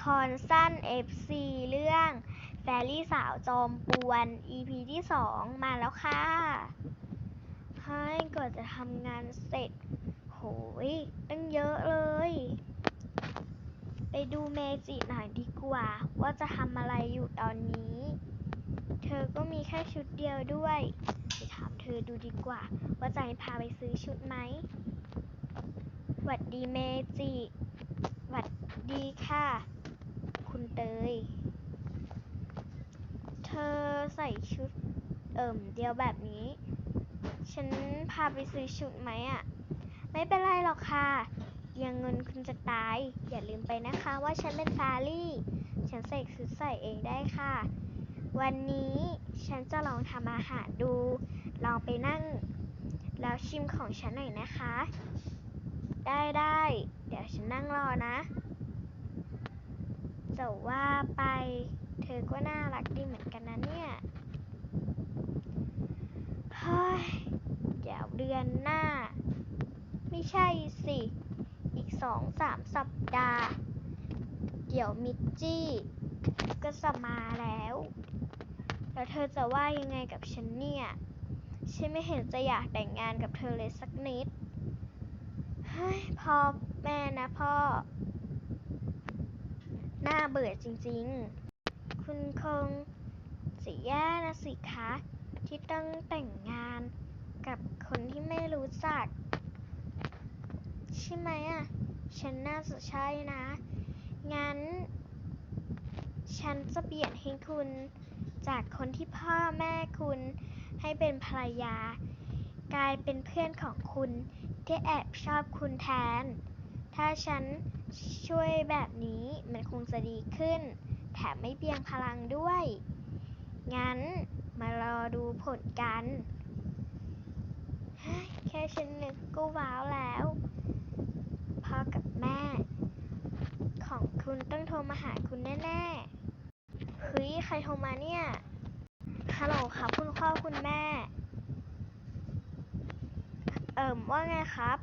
ครสั้น FC เรื่องแฟรี่สาวจอมปวน EP ที่สองมาแล้วค่ะ ให้ก่อนจะทำงานเสร็จ โหย ตั้งเยอะเลย ไปดูเมจิหน่อยดีกว่า ว่าจะทำอะไรอยู่ตอนนี้ เธอก็มีแค่ชุดเดียวด้วย ไปถามเธอดูดีกว่า ว่าจะให้พาไปซื้อชุดไหมหวัดดีเมจิหวัดดีค่ะ คุณเตย เธอใส่ชุดเอิ่มเดียวแบบนี้ ฉันพาไปซื้อชุดไหมอะ่ะ ไม่เป็นไรหรอกค่ะ ยังเงินคุณจะตาย อย่าลืมไปนะคะว่าฉันเป็นฟารี่ ฉันใส่ชุดใส่เองได้ค่ะ วันนี้ฉันจะลองทำอาหารดู ลองไปนั่ง แล้วชิมของฉันหน่อยนะคะ ได้ได้ เดี๋ยวฉันนั่งรอนะ แต่ว่าไปเธอก็น่ารักดีเหมือนกันนะเนี่ยเฮ้ยเดี๋ยวเดือนหน้า ไม่ใช่สิ อีกสองสามสัปดาห์ เดี๋ยวมิจจี้ ก็จะมาแล้ว แล้วเธอจะว่ายังไงกับฉันเนี่ย ฉันไม่เห็นจะอยากแต่งงานกับเธอเลยสักนิด เฮ้ยพ่อแม่นะพ่อ น่าเบื่อจริงๆ คุณคงสิแย่นะสิคะ ที่ต้องแต่งงานกับคนที่ไม่รู้จัก ใช่ไหมอะ ฉันน่าจะใช่นะ งั้น ฉันจะเปลี่ยนให้คุณจากคนที่พ่อแม่คุณให้เป็นภรรยา กลายเป็นเพื่อนของคุณที่แอบชอบคุณแทน ถ้าฉัน ช่วยแบบนี้มันคงจะดีขึ้น แถมไม่เบียงพลังด้วย งั้นมารอดูผลกันแค่ฉันนึกก็ว้าวแล้ว พ่อกับแม่ ของคุณต้องโทรมาหาคุณแน่ๆเฮ้ยใครโทรมาเนี่ยฮัลโหลครับคุณพ่อคุณแม่ เอิ่มว่าไงครับ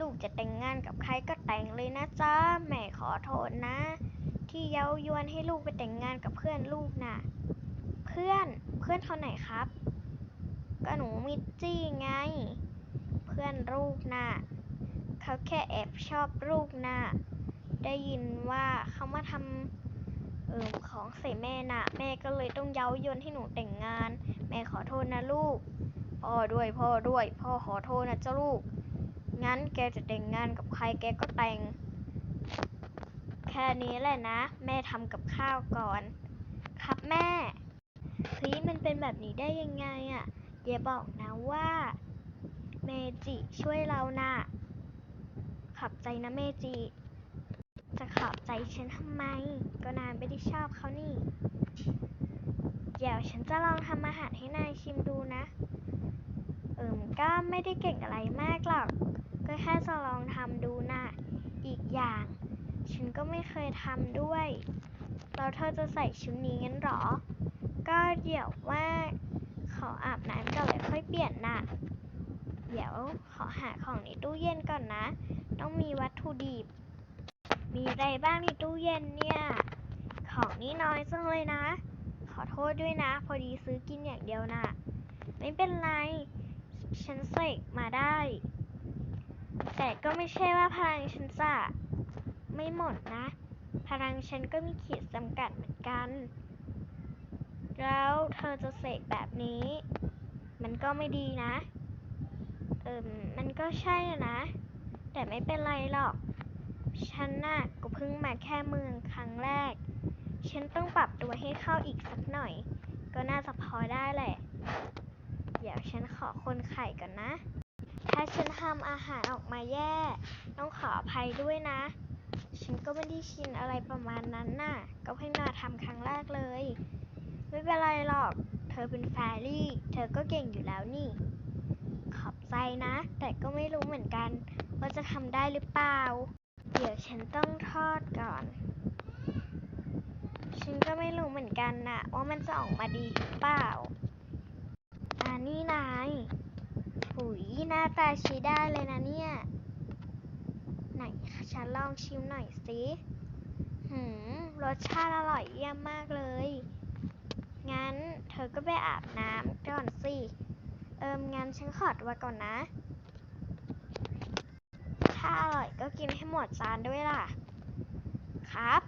ลูกจะแต่งงานกับใครก็แต่งเลยนะจ๊ะ แม่ขอโทษนะ ที่เย้ายวนให้ลูกไปแต่งงานกับเพื่อนลูกน่ะ เพื่อน เพื่อนเขาไหนครับ ก็หนูมิจจี้ไง เพื่อนลูกน่ะเขาแค่แอบชอบลูกน่ะ ได้ยินว่าเขามาทำเออของใส่แม่น่ะ แม่ก็เลยต้องเย้ายวนให้หนูแต่งงาน แม่ขอโทษนะลูก พ่อด้วยพ่อด้วย พ่อขอโทษนะเจ้าลูก งั้นแกจะแต่งงานกับใครแกก็แต่ง แค่นี้แหละนะ แม่ทำกับข้าวก่อน ครับแม่เฮ้ยมันเป็นแบบนี้ได้ยังไงอะ่ะอย่าบอกนะว่า เมจิช่วยเรานะ่ะขอบใจนะเมจิ จะขอบใจฉันทำไม ก็นายไม่ได้ชอบเขานี่ เดี๋ยวฉันจะลองทำอาหารให้นายชิมดูนะ เอิมก็ไม่ได้เก่งอะไรมากหรอก ก็แค่จะลองทำดูนะ่ะ อีกอย่าง ฉันก็ไม่เคยทำด้วย แล้วเธอจะใส่ชุดนี้งั้นหรอ ก็เดี๋ยวว่าขออาบน้ำก่อนเลยค่อยเปลี่ยนน่ะ เดี๋ยวขอหาของในตู้เย็นก่อนนะ ต้องมีวัตถุดิบ มีอะไรบ้างในตู้เย็นเนี่ย ของนี่น้อยจังเลยนะ ขอโทษด้วยนะ พอดีซื้อกินอย่างเดียวน่ะ ไม่เป็นไร ฉันเสกมาได้ แต่ก็ไม่ใช่ว่าพลังฉันจะไม่หมดนะ พลังฉันก็มีขีดจำกัดเหมือนกัน แล้วเธอจะเสกแบบนี้ มันก็ไม่ดีนะ เอิมมันก็ใช่นะ แต่ไม่เป็นไรหรอก ฉันน่ะก็เพิ่งมาแค่เมืองครั้งแรก ฉันต้องปรับตัวให้เข้าอีกสักหน่อย ก็น่าจะพอได้แหละ เดี๋ยวฉันขอคนไข่ก่อนนะาฉันทำอาหารออกมาแย่ ต้องขออภัยด้วยนะ ฉันก็ไม่ได้ชินอะไรประมาณนั้นน่ะ ก็เพิ่งมาทำครั้งแรกเลย ไม่เป็นไรหรอก เธอเป็นแฟรี่ เธอก็เก่งอยู่แล้วนี่ ขอบใจนะ แต่ก็ไม่รู้เหมือนกัน ว่าจะทำได้หรือเปล่า เดี๋ยวฉันต้องทอดก่อน ฉันก็ไม่รู้เหมือนกันนะว่ามันจะออกมาดีหรือเปล่าอ่านี่นาย หุยหน้าตาใช้ได้เลยนะเนี่ย ไหนฉันลองชิมหน่อยสิหืมรสชาติอร่อยเยี่ยมมากเลย งั้นเธอก็ไปอาบน้ำก่อนสิ เอิมงั้นฉันขอตัวก่อนนะ ถ้าอร่อยก็กินให้หมดจานด้วยล่ะ ครับ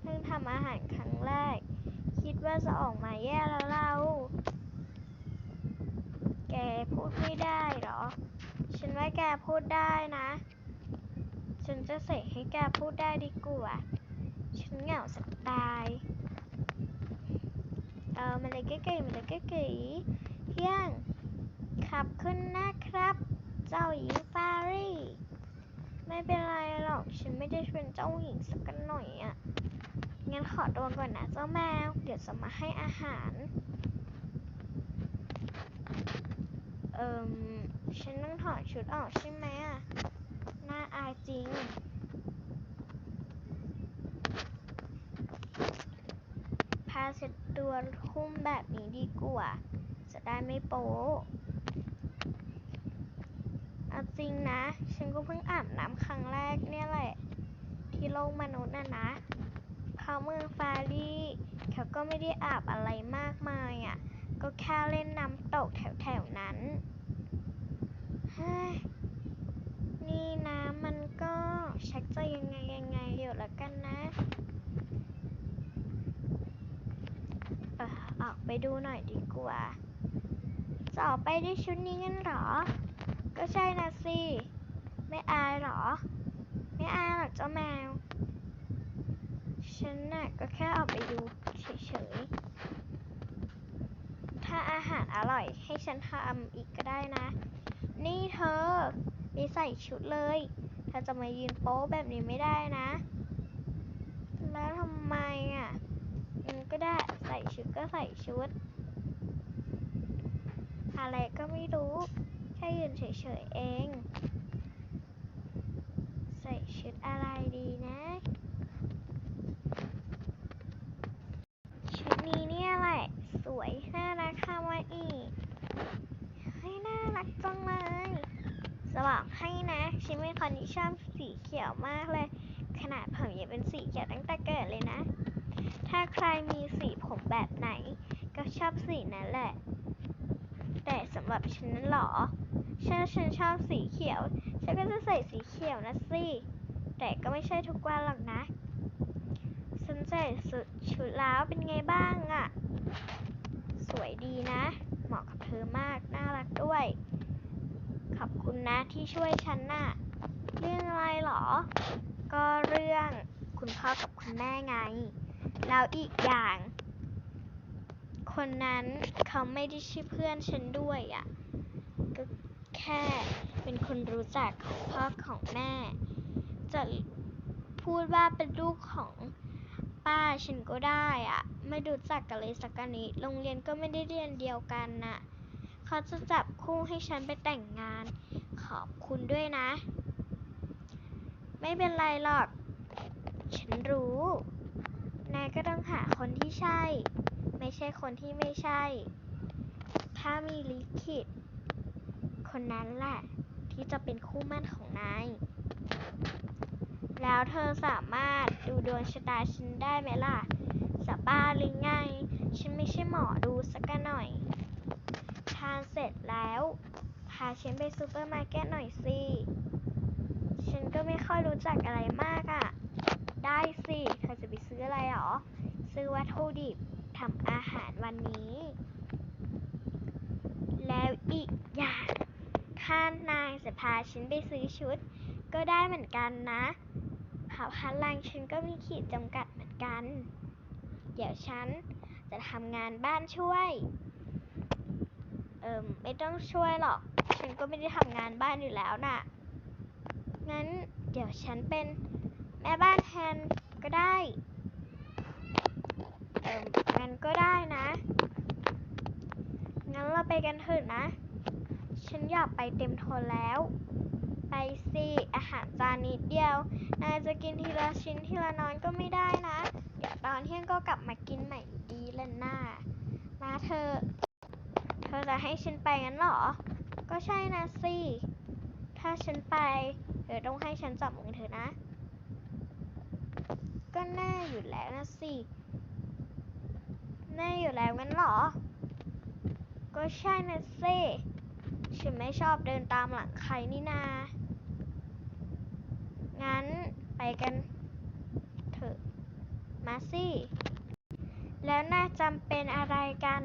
เพิ่งทำอาหารครั้งแรก คิดว่าจะออกมาแย่แล้วเรา แกพูดไม่ได้หรอ ฉันว่าแกพูดได้นะ ฉันจะเสกให้แกพูดได้ดีกว่า ฉันเหงาสักตาย เออมาเลยเก๋ๆมาเลยเก๋ๆเที่ยง ขับขึ้นนะครับ เจ้าหญิงฟารี่ไม่เป็นไรหรอก ฉันไม่ได้เป็นเจ้าหญิงสักหน่อยอะ่ะ งั้นขอตัวก่อนนะเจ้าแมว เดี๋ยวจะมาให้อาหาร เอิมฉันต้องถอดชุดออกใช่ไหมอะ น่าอายจริง พาเสร็จตัวคุ้มแบบนี้ดีกว่า จะได้ไม่โป๊เอาจริงนะ ฉันก็เพิ่งอาบน้ำครั้งแรกเนี่ยแหละ ที่โลกมนุษย์น่ะนะ เพราเมืองฟารีเขาก็ไม่ได้อาบอะไรมากมายอะ ก็แค่เล่นน้ำตกแถวๆนั้นฮ้ยนี่นะมันก็ชักจะยังไงยังไงอยู่แล้วกันนะเออออกไปดูหน่อยดีกว่า จะออกไปด้วยชุดนี้งั้นเหรอ ก็ใช่นะสิ ไม่อายเหรอ ไม่อายหรอกเจ้าแมว ฉันน่ะก็แค่ออกไปดูเฉยๆ ถ้าอาหารอร่อยให้ฉันทำอีกก็ได้นะ นี่เธอ มีใส่ชุดเลย เธอจะมายืนโป๊แบบนี้ไม่ได้นะ แล้วทำไมอะก็ได้ใส่ชุดก็ใส่ชุด อะไรก็ไม่รู้ แค่ยืนเฉยๆเอง ใส่ชุดอะไรดีนะ ชุดนี้เนี่ยแหละ สวย น่ารักคาวาอีเฮ้ยน่ารักจังเลย จะบอกให้นะ ฉันเป็นคนที่ ชอบสีเขียวมากเลย ขนาดผมยังเป็นสีเขียวตั้งแต่เกิดเลยนะ ถ้าใครมีสีผมแบบไหน ก็ชอบสีนั้นแหละ แต่สำหรับฉันนั้นหรอถ้าฉันชอบสีเขียว ฉันก็จะใส่สีเขียวนะสิ แต่ก็ไม่ใช่ทุกวันหรอกนะฉันใส่สุดชุดแล้วเป็นไงบ้างอะสวยดีนะ เหมาะกับเธอมาก น่ารักด้วย ขอบคุณนะที่ช่วยฉันน่ะ เรื่องอะไรหรอ ก็เรื่องคุณพ่อกับคุณแม่ไง แล้วอีกอย่าง คนนั้นเขาไม่ได้ชื่อเพื่อนฉันด้วยอะ่ะ ก็แค่เป็นคนรู้จักของพ่อของแม่ จะพูดว่าเป็นลูกของป้าฉันก็ได้อะ่ะไม่รู้จักกันเลยสักนิดโรงเรียนก็ไม่ได้เรียนเดียวกันน่ะ เขาจะจับคู่ให้ฉันไปแต่งงาน ขอบคุณด้วยนะ ไม่เป็นไรหรอก ฉันรู้ นายก็ต้องหาคนที่ใช่ ไม่ใช่คนที่ไม่ใช่ ถ้ามีลิขิต คนนั้นแหละ ที่จะเป็นคู่มั่นของนาย แล้วเธอสามารถดูดวงชะตาฉันได้ไหมล่ะสบายหรือไง ฉันไม่ใช่หมอดูสักหน่อย ทานเสร็จแล้ว พาฉันไปซูเปอร์มาร์เก็ตหน่อยสิ ฉันก็ไม่ค่อยรู้จักอะไรมากอะ่ะ ได้สิเธอจะไปซื้ออะไรหรอ ซื้อวัตถุดิบทำอาหารวันนี้ แล้วอีกอย่างถ้านายจะพาฉันไปซื้อชุด ก็ได้เหมือนกันนะเผาพลังฉันก็มีขีดจำกัดเหมือนกัน เดี๋ยวฉันจะทำงานบ้านช่วย เอิมไม่ต้องช่วยหรอก ฉันก็ไม่ได้ทำงานบ้านอยู่แล้วน่ะ งั้นเดี๋ยวฉันเป็นแม่บ้านแทนก็ได้ เอิมงั้นก็ได้นะ งั้นเราไปกันเถอะนะ ฉันอยากไปเต็มทนแล้ว ไปสิอาหารจานนิดเดียวนายจะกินทีละชิ้นทีละน้อยก็ไม่ได้นะ เดี๋ยวตอนเที่ยงก็กลับมากินใหม่ดีแหละน่ามาเธอะเธอจะให้ฉันไปงั้นเหรอ ก็ใช่นะสิ ถ้าฉันไป เธอต้องให้ฉันจับมือเธอนะ ก็แน่อยู่แล้วนะสิ แน่อยู่แล้วงั้นเหรอ ก็ใช่นะสิฉันไม่ชอบเดินตามหลังใครนี่นา งั้นไปกันเถอะ มาสิ แล้วน่าจำเป็นอะไรกัน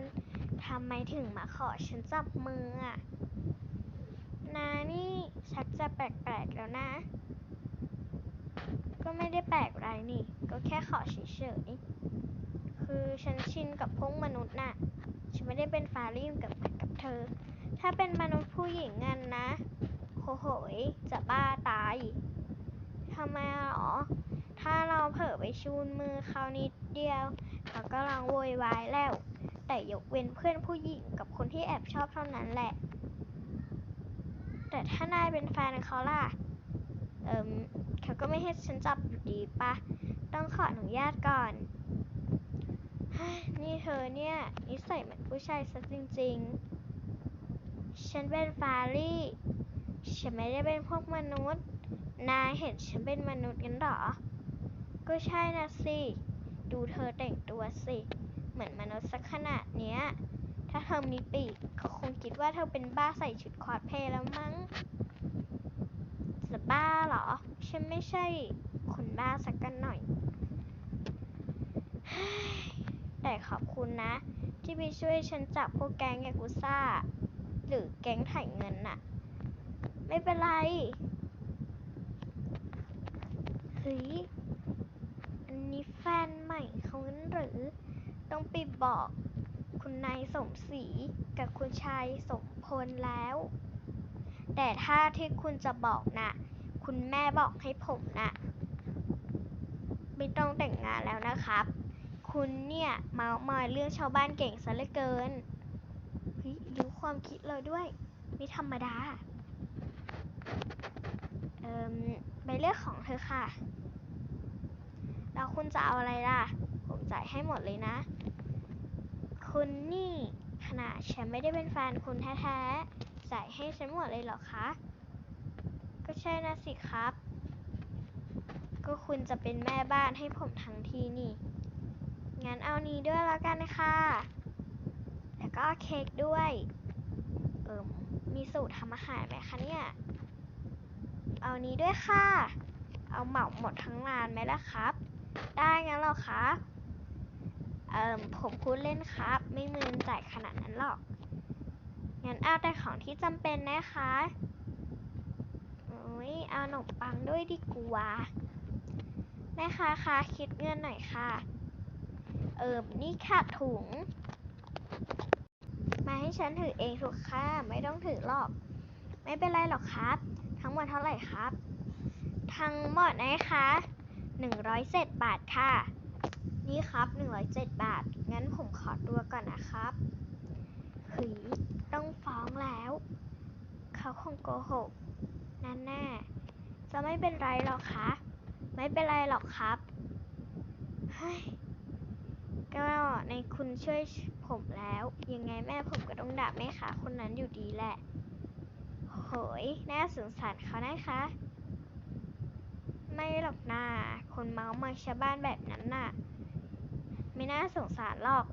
ทำไมถึงมาขอฉันจับมืออะ นานี่ชักจะแปลกๆแล้วนะ ก็ไม่ได้แปลกอะไรนี่ ก็แค่ขอเฉยๆ คือฉันชินกับพวกมนุษย์น่ะ ฉันไม่ได้เป็นฟารี่กับกับเธอ ถ้าเป็นมนุษย์ผู้หญิงงั้นนะโหโหยจะบ้าตาย ทำไมหรอ ถ้าเราเผลอไปชูนมือเขานิดเดียว เขาก็ลังโวยวายแล้ว แต่ยกเว้นเพื่อนผู้หญิงกับคนที่แอบชอบเท่านั้นแหละ ถ้านายเป็นแฟนเขาล่ะ เอิมเขาก็ไม่ให้ฉันจับอยู่ดีปะ ต้องขออนุญาตก่อน นี่เธอเนี่ย นิสัยเหมือนผู้ชายซะจริง ๆ ฉันเป็นฟารี่ ฉันไม่ได้เป็นพวกมนุษย์ นายเห็นฉันเป็นมนุษย์กันหรอ ก็ใช่นะสิ ดูเธอแต่งตัวสิ เหมือนมนุษย์สักขนาดเนี้ย ถ้าเธอมีปีกเขาคงคิดว่าเธอเป็นบ้าใส่ชุดคอสเพลย์แล้วมั้งจะบ้าเหรอ ฉันไม่ใช่คนบ้าสักกันหน่อย แต่ขอบคุณนะ ที่ไปช่วยฉันจับพวกแก๊งยากุซ่า หรือแก๊งถ่ายเงินน่ะ ไม่เป็นไร เฮ้ย อันนี้แฟนใหม่เขาหรือ ต้องไปบอกคุณนาย ศรีกับคุณชายสมพลแล้ว แต่ถ้าที่คุณจะบอกนะ่ะคุณแม่บอกให้ผมนะ่ะไม่ต้องแต่งงานแล้วนะครับ คุณเนี่ยเมาส์มอยเรื่องชาวบ้านเก่งซะเหลือเกินยรู้ความคิดเราด้วย ไม่ธรรมดา เอ่มไปเลือกของเธอค่ะ แล้วคุณจะเอาอะไรล่ะ ผมจ่ายให้หมดเลยนะ คุณนี่ ขนาดฉันไม่ได้เป็นแฟนคุณแท้ๆจ่ให้ฉันหมดเลยเหรอคะ ก็ใช่นะสิครับ ก็คุณจะเป็นแม่บ้านให้ผมทั้งทีนี่ งั้นเอานี้ด้วยแล้วกันนะคะ แล้วก็เค้กด้วย เอิมมีสูตรทำอาหารไหมคะเนี่ย เอานี้ด้วยค่ะ เอาเหมาหมดทั้งร้านไหมล่ะครับ ได้งั้นเหรอคะ เอิมผมพูดเล่นครับ ไม่มีเงินจ่ายขนาดนั้นหรอก งั้นเอาแต่ของที่จำเป็นนะคะโอ้ยเอาขนมปังด้วยดีกว่าแม่ค้าคะคิดเงินหน่อยค่ะ เอิมนี่ค่ะถุง มาให้ฉันถือเองถูกค่ะ ไม่ต้องถือหรอก ไม่เป็นไรหรอกครับ ทั้งหมดเท่าไหร่ครับ ทั้งหมดนะคะ107บาทค่ะ นี่ครับ 107 บาท งั้นผมขอตัวก่อนนะครับเฮ้ยต้องฟ้องแล้ว เขาคงโกหกนั่นแน่จะไม่เป็นไรหรอกคะ ไม่เป็นไรหรอกครับ เฮ้ย ก็ในคุณช่วยผมแล้ว ยังไงแม่ผมก็ต้องด่าแม่ค้าคนนั้นอยู่ดีแหละ โหย น่าสงสารเขานะคะ ไม่หรอกนาคนเมาส์มาชาวบ้านแบบนั้นน่ะ ไม่น่าสงสารหรอก